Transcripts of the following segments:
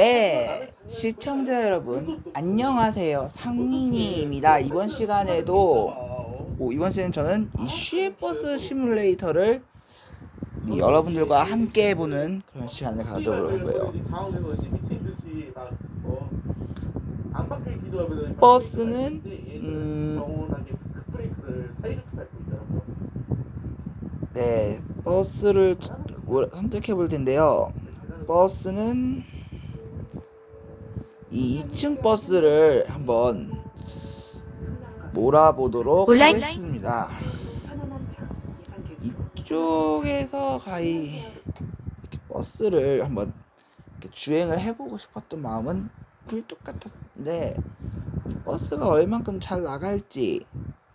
네, 시청자 여러분 안녕하세요. 상민이입니다. 이번 시간에도 오, 이번 시간에 저는 이 시외버스 시뮬레이터를 이 여러분들과 함께 해보는 그런 시간을 가져보려고 하고요. 버스는 음, 네 버스를 선택해 볼 텐데요. 버스는 이 2층 버스를 한번 몰아보도록 온라인? 하겠습니다. 이쪽에서 가히 버스를 한번 주행을 해보고 싶었던 마음은 굴뚝 같았는데 이 버스가 얼만큼 잘 나갈지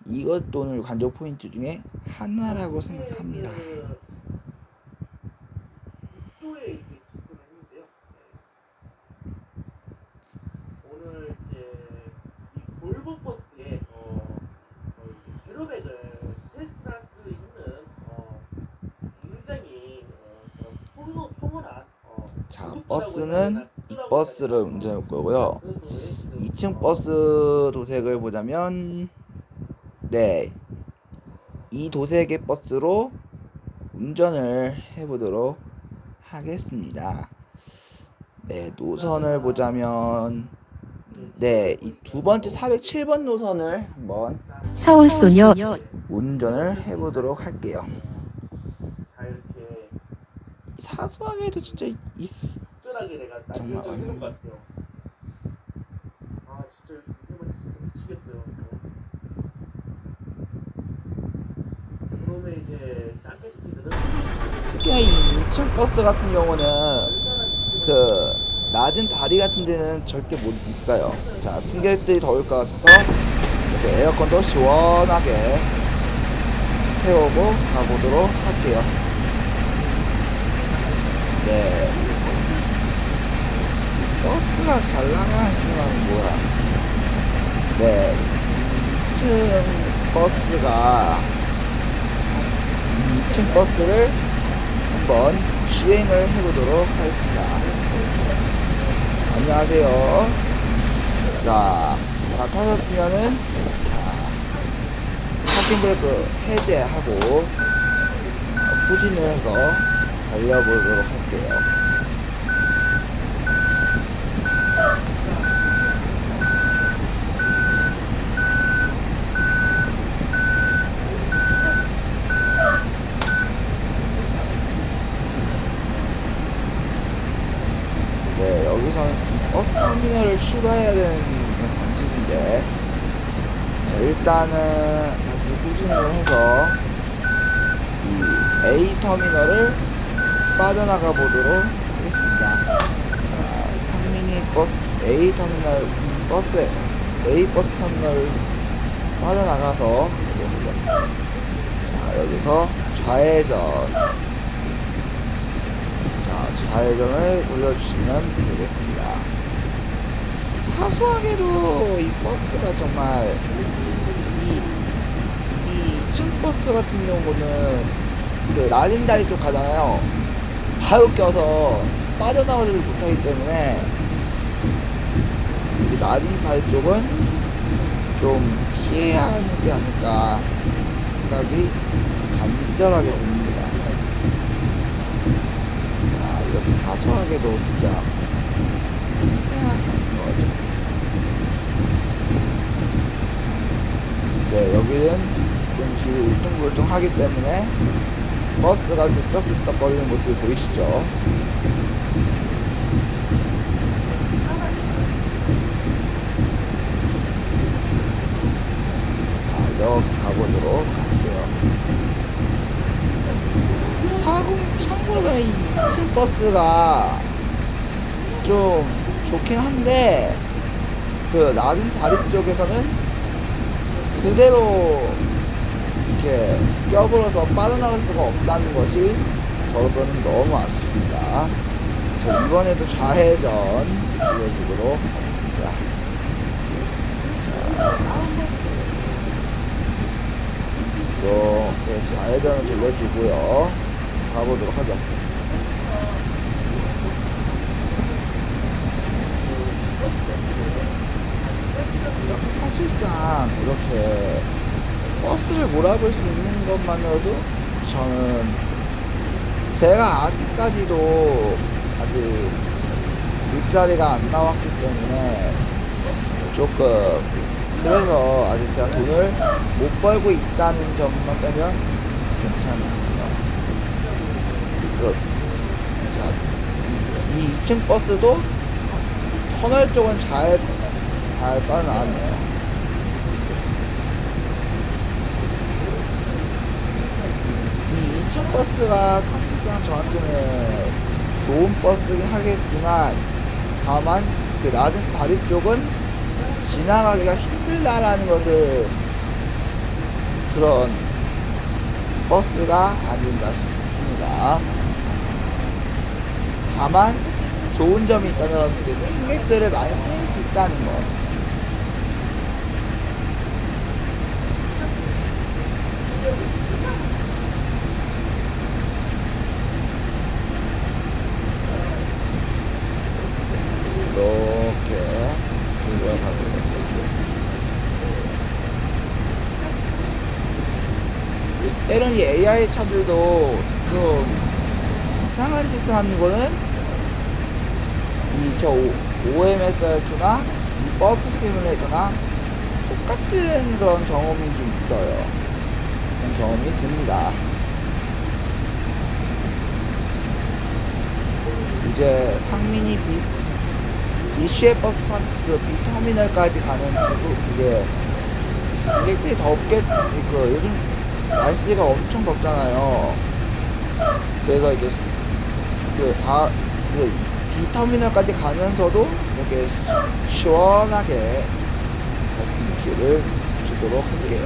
이것도 오늘 관전 포인트 중에 하나라고 생각합니다. 오늘 이제 이 볼보 버스에 어, 어, 이제 제로백을 테스트할 수 있는 어, 굉장히 어, 어, 통로 통홀한 어, 자, 고속도로라고 버스는 이? 버스를 운전할 거고요. 그런 도로에 지금 2층 어, 버스 도색을 보자면 네. 이 도색의 버스로 운전을 해 보도록 하겠습니다. 네, 노선을 보자면 네, 이 두 번째 407번 노선을 한번 서울 소녀 운전을 해 보도록 할게요. 다 이렇게 사소하게도 진짜 이 적절하게 내가 정말 날려져 있는 것 같아요. 아 진짜 이세번 진짜 미치겠어요. 그러면 이제 짱깨스들은 특히나 이 2층 버스 같은 경우는 그 낮은 다리 같은 데는 절대 못 가요. 자, 승객들이 더울 것 같아서 이렇게 에어컨도 시원하게 태우고 가보도록 할게요. 네. 이 버스가 잘 나가는 이유는 뭐야? 네. 2층 버스가 2층 버스를 한번 주행을 해보도록 하겠습니다. 안녕하세요. 자, 다 타셨으면은, 자, 파킹 브레이크 해제하고, 후진을 해서 달려보도록 할게요. 네, 여기서는 버스 터미널을 출발해야 되는 방식인데, 자, 일단은 다시 후진을 해서 이 A 터미널을 빠져나가 보도록 하겠습니다. 자, 상민이 버스 A 터미널 버스 A 버스 터미널 빠져나가서. 자, 여기서 좌회전 자, 좌회전을 돌려주시면 되겠습니다. 사소하게도 이 버스가 정말 이, 이 2층 버스 같은 경우는 그 낮은 다리 쪽 가잖아요. 바로 껴서 빠져나오지를 못하기 때문에 이 낮은 다리 쪽은 좀 피해야 하는 게 아닐까 생각이 간절하게 듭니다. 자, 이렇게 사소하게도 진짜 해야 하는 거죠. 네, 여기는 좀 길이 울퉁불퉁하기 때문에 버스가 들떡들떡 거리는 모습이 보이시죠? 자, 이렇게 가보도록 할게요. 사공 참고로 이 2층 버스가 좀 좋긴 한데 그 낮은 다리 쪽에서는 그대로 이렇게 껴버려서 빠져나갈 수가 없다는 것이 저로서는 너무 아쉽습니다. 자, 이번에도 좌회전 보여주도록 하겠습니다. 자, 이렇게 좌회전을 돌려주고요. 가보도록 하죠. 그냥 이렇게 버스를 몰아볼 수 있는 것만으로도 저는 제가 아직까지도 아직 일자리가 안 나왔기 때문에 조금 그래서 아직 제가 돈을 못 벌고 있다는 점만 빼면 괜찮아요. 그, 자, 이, 이 2층 버스도 터널 쪽은 잘, 잘 빠져나왔네요. 이 2층 버스가 사실상 저한테는 좋은 버스긴 하겠지만 다만 그 낮은 다리 쪽은 지나가기가 힘들다라는 것을 그런 버스가 아닌가 싶습니다. 다만 좋은 점이 있다면 그 승객들을 많이 태울 수 있다는 것. 이렇게 돌려가고 때론 이 AI 차들도 좀 이상한 짓을 하는 거는 이 저 OMSR2나 이 버스 시뮬레이터나 똑같은 그런 경험이 좀 있어요. 그런 경험이 듭니다. 이제 상민이 비, 비시의 버스 타, 그 비터미널까지 가는 그 이게 승객들이 덥게 그 요즘 날씨가 엄청 덥잖아요. 그래서 이게 그다 그 비터미널까지 가면서도 이렇게 시- 시원하게 기회를 주도록 할게요.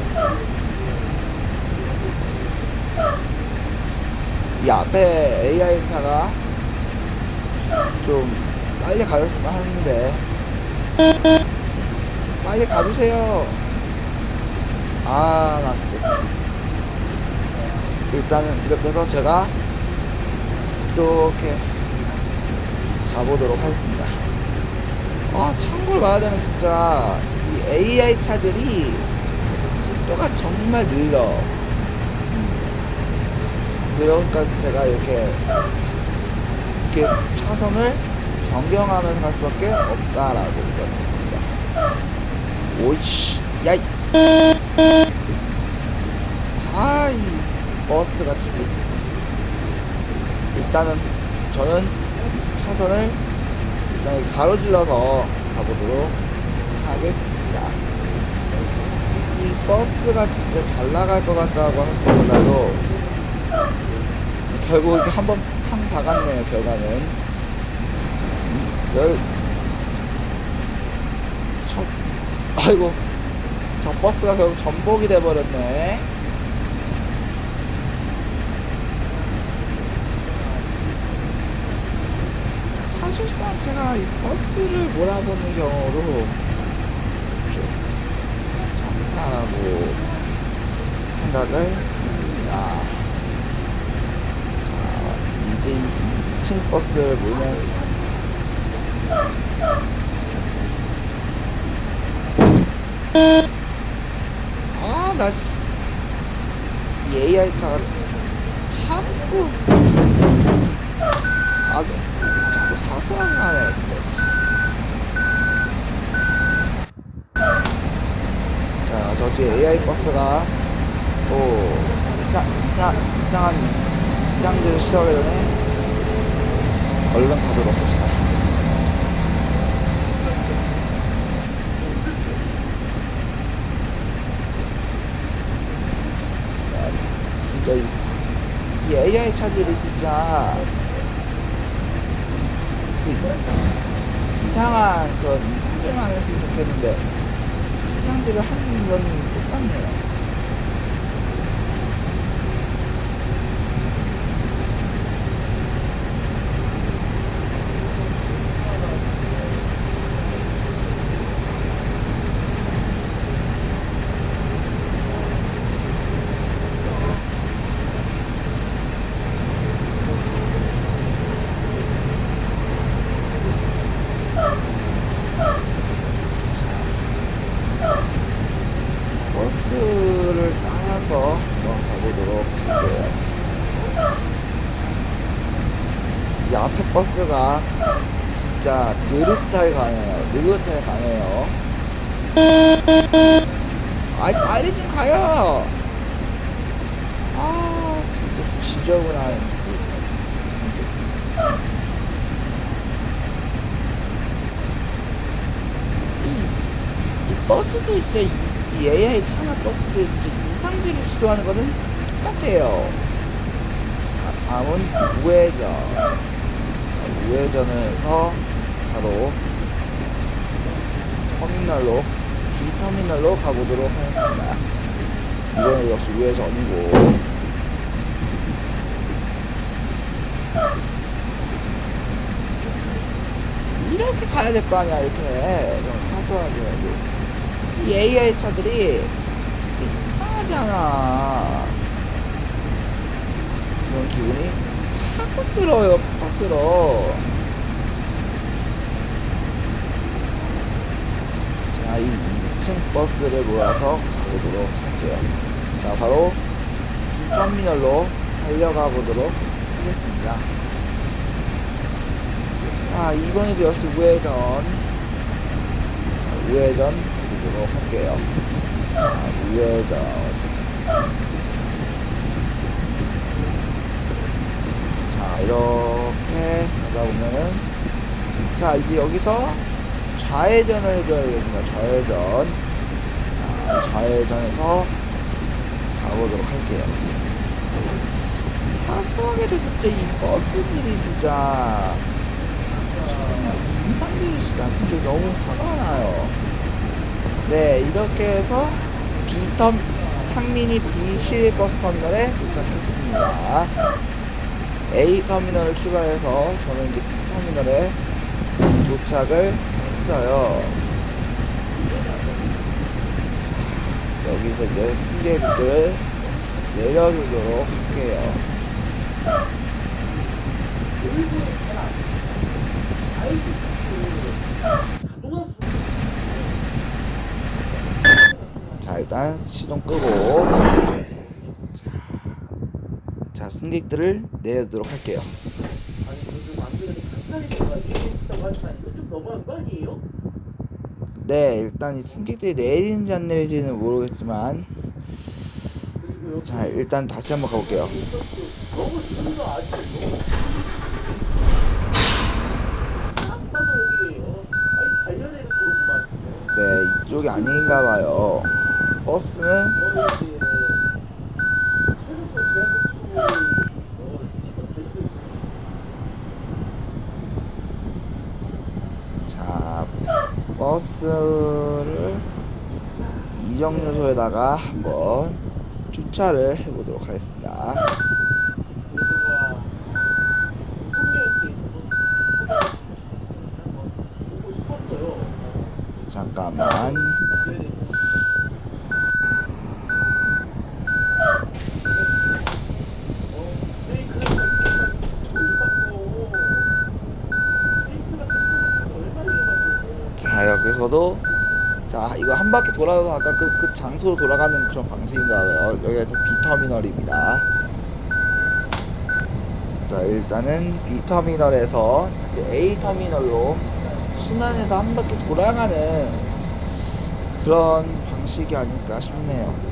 이 앞에 AI 차가 좀 빨리 가줬으면 하는데 빨리 가주세요. 아, 나 진짜. 일단은 이렇게 해서 제가 이렇게 가보도록 하겠습니다. 아, 참고로 말하자면 진짜 이 AI 차들이 속도가 정말 느려. 그러니까 제가 이렇게 이렇게 차선을 변경하면서 갈 수밖에 없다라고 느꼈습니다. 오이씨, 야이. 아이 버스가 진짜 일단은 저는 차선을 일단 가로질러서 가보도록 하겠습니다. 이 버스가 진짜 잘 나갈 것 같다고 하는 몰라도 결국 이렇게 한번 팡 박았네요 결과는 이- 열 첫, 아이고 저 버스가 결국 전복이 돼버렸네. 사실상 제가 이 버스를 몰아보는 경우로 좀 참다라고 생각을 합니다. 자, 이제 2층 버스를 몰면서 아, 나, AI 차가 자꾸, 아, 자 꾸 사소하게 하네. 자, 저 뒤에 AI 버스가 또 이상, 이상, 이상한 이상들을 시도하기 전에 얼른 가도록 합시다. 진짜 이, 이 AI 차들이 진짜 그 이상한 이상들만 안 했으면 좋겠는데 이상들을 하는 건 똑같네요. 느릿하게 가네요. 느릿하게 가네요. 아이 빨리 좀 가요. 아 진짜 지저분한 진짜. 이, 이 버스도 있어요. 이, 이 AI 차나 버스도 진짜 이상질을 시도하는 거는 똑같아요. 다- 다음은 우회전. 우회전에서 바로 터미널로 B터미널로 가보도록 하겠습니다. 이번에 역시 우회전이고. 이렇게 가야 될 거 아니야 이렇게. 좀 사소하게 이 AI 차들이 이상하잖아. 그런 기분이 팍 들어요 팍 들어 자, 이 2층 버스를 몰아서 가보도록 할게요. 자, 바로 B터미널로 달려가 보도록 하겠습니다. 자, 이번에도 역시 우회전. 자, 우회전 보도록 할게요. 자, 우회전. 자, 이렇게 가다 보면은, 자, 이제 여기서 좌회전을 해줘야 되겠습니다. 좌회전. 자, 좌회전해서 가보도록 할게요. 사소하게도 진짜 이 버스들이 진짜 이상들이 진짜 너무 화가 나요. 네, 이렇게 해서 B터 상민이 B 실버스 터미널에 도착했습니다. A 터미널을 출발해서 저는 이제 B 터미널에 도착을 했어요. 자, 여기서 이제 승객들 내려주도록 할게요. 자, 일단 시동 끄고 자, 자 승객들을 내려두도록 할게요. 너무한 거 아니에요? 네, 일단 이 승객들이 내리는지 안 내리는지는 모르겠지만 그리고 자, 일단 다시 한번 가볼게요. 너무 좋은 거 아시죠? 딱 봐도 여기 어, 아니 달려내는 그렇구만 네, 이쪽이 아닌가 봐요. 버스는 어 최소소 대한민국을 어 찍어 달리고 있고 자, 버스를 이정류소에다가 한번 주차를 해보도록 하겠습니다. 잠깐만. 네. 어, 브레이크를 밟고 브레이크가 얼마나 여기서도 자, 이거 한 바퀴 돌아서 아까 그, 그 장소로 돌아가는 그런 방식인가 봐요. 여기가 이제 B터미널입니다. 자, 일단은 B터미널에서 다시 A터미널로 순환해서 한 바퀴 돌아가는 그런 방식이 아닐까 싶네요.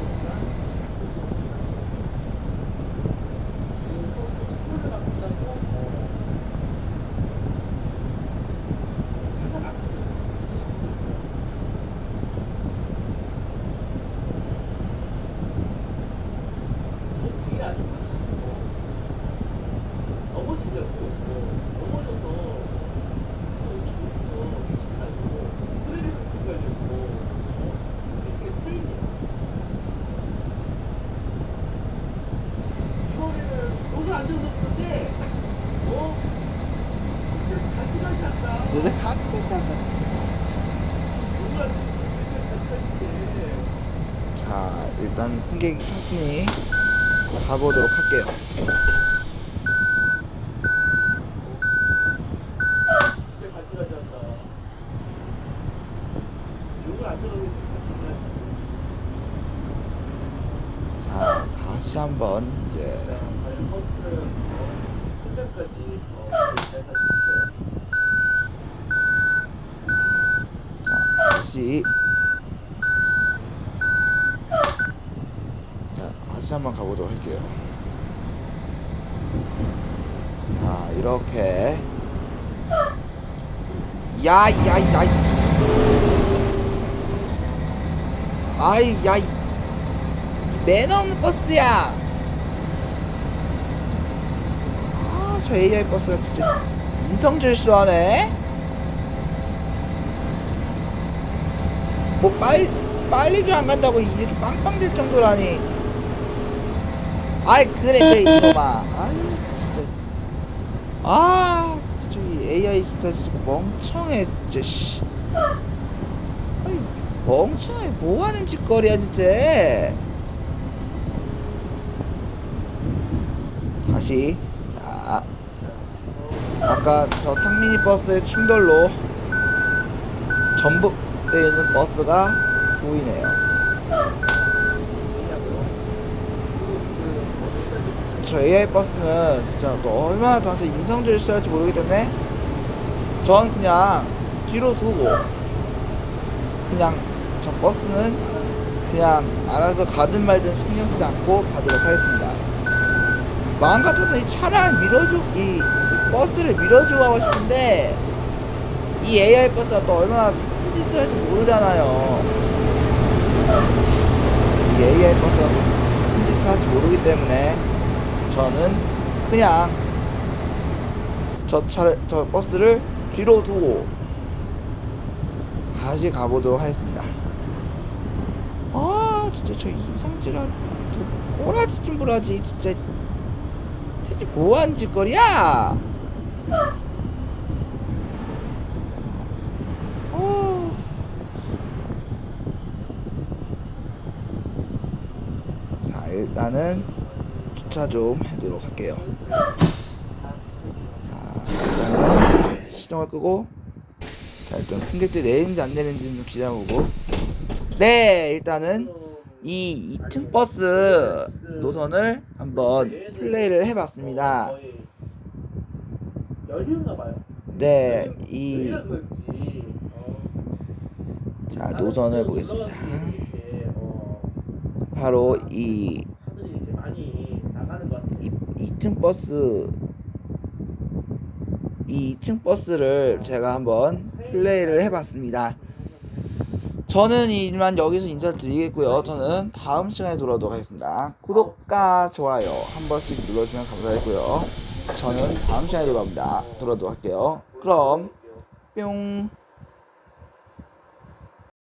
넘어지려고 넘어져서 미쳤다고 소리를 듣고 이렇게 트레이닝 이번에는 너무 앉아서 그런데 어? 진짜 잘 생각이 났다 근데 카드가 정말 잘 자, 일단 승객이 탔으니 가보도록 할게요. 자, 다시 한번 이제 사셨어요. 다시 자 다시 한번 가보도록 할게요. 자 이렇게. 야 야 야. 아이 야이 매너 없는 버스야. 아 저 AI 버스가 진짜 인성질서하네. 뭐 빨리 빨리도 안 간다고 이렇게 빵빵 될 정도라니. 아이 그래 그래 이놈아. 아이 진짜. 아 진짜 저기 AI 기사 진짜 멍청해 진짜 씨. 아이 멍청해 뭐 하는 짓거리야 진짜. 다시 자 아까 저 상민이 버스의 충돌로 전북돼 있는 버스가 보이네요. 저 AI 버스는 진짜 또 얼마나 저한테 인성질을 써야 할지 모르기 때문에 전 그냥 뒤로 두고 그냥 저 버스는 그냥 알아서 가든 말든 신경 쓰지 않고 가도록 하겠습니다. 마음 같아서 이 차량 밀어주 이, 이 버스를 밀어주고 하고 싶은데 이 AI 버스가 또 얼마나 미친 짓을 할지 모르잖아요. 이 AI 버스가 또 미친 짓을 할지 모르기 때문에 저는 그냥 저 차를 저 버스를 뒤로 두고 다시 가보도록 하겠습니다. 아 진짜 저 이상질한 저 꼬라지 좀 보라지 진짜 대체 뭐한 짓거리야? 어. 자 일단은 주차 좀 해도록 할게요. 자 시동을 끄고 자 일단 승객들 내리는지 안 내리는지 좀 기다려보고 네 일단은 이 2층 버스 노선을 한번 플레이를 해봤습니다. 네, 이 자 노선을 보겠습니다. 바로 이 차들이 이렇게 많이 나가는 것 같아요. 이 2층 버스 이 2층 버스를 제가 한번 플레이를 해봤습니다. 저는 이만 여기서 인사를 드리겠고요. 저는 다음 시간에 돌아오도록 하겠습니다. 구독과 좋아요 한 번씩 눌러주면 감사하고요. 저는 다음 시간에 돌아옵니다. 돌아오도록 할게요. 그럼 뿅.